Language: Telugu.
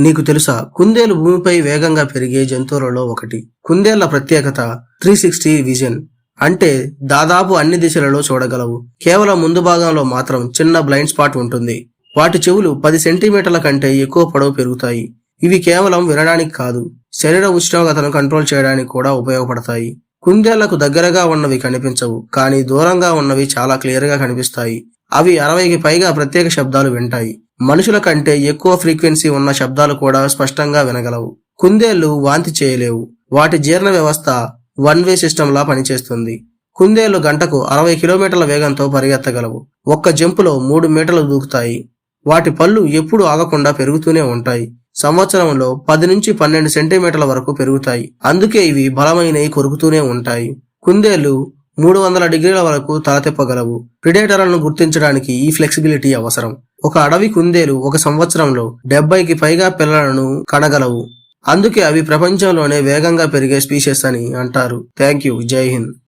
నీకు తెలుసా? కుందేలు భూమిపై వేగంగా పెరిగే జంతువులలో ఒకటి. కుందేళ్ళ ప్రత్యేకత త్రీ సిక్స్టీ విజన్. అంటే దాదాపు అన్ని దిశలలో చూడగలవు. కేవలం ముందు భాగంలో మాత్రం చిన్న బ్లైండ్ స్పాట్ ఉంటుంది. వాటి చెవులు పది సెంటీమీటర్ల కంటే ఎక్కువ పొడవు పెరుగుతాయి. ఇవి కేవలం వినడానికి కాదు శరీర ఉష్ణోగ్రతను కంట్రోల్ చేయడానికి కూడా ఉపయోగపడతాయి. కుందేళ్ళకు దగ్గరగా ఉన్నవి కనిపించవు కానీ దూరంగా ఉన్నవి చాలా క్లియర్గా కనిపిస్తాయి. అవి అరవైకి పైగా ప్రత్యేక శబ్దాలు వింటాయి. మనుషుల కంటే ఎక్కువ ఫ్రీక్వెన్సీ ఉన్న శబ్దాలు కూడా స్పష్టంగా వినగలవు. కుందేళ్ళు వాంతి చేయలేవు. వాటి జీర్ణ వ్యవస్థ వన్ వే సిస్టంలా పనిచేస్తుంది. కుందేళ్ళు గంటకు అరవై కిలోమీటర్ల వేగంతో పరిగెత్తగలవు. ఒక్క జంపులో మూడు మీటర్లు దూకుతాయి. వాటి పళ్ళు ఎప్పుడూ ఆగకుండా పెరుగుతూనే ఉంటాయి. సంవత్సరంలో పది నుంచి పన్నెండు సెంటీమీటర్ల వరకు పెరుగుతాయి. అందుకే ఇవి బలమైనవి కొరుకుతూనే ఉంటాయి. కుందేళ్ళు మూడు వందల డిగ్రీల వరకు తలతిప్పగలవు ప్రిడేటర్లను గుర్తించడానికి ఈ ఫ్లెక్సిబిలిటీ అవసరం. ఒక అడవి కుందేలు ఒక సంవత్సరంలో డెబ్బైకి పైగా పిల్లలను కనగలవు. అందుకే అవి ప్రపంచంలోనే వేగంగా పెరిగే స్పీషెస్ అని అంటారు. థ్యాంక్ యూ జై హింద్.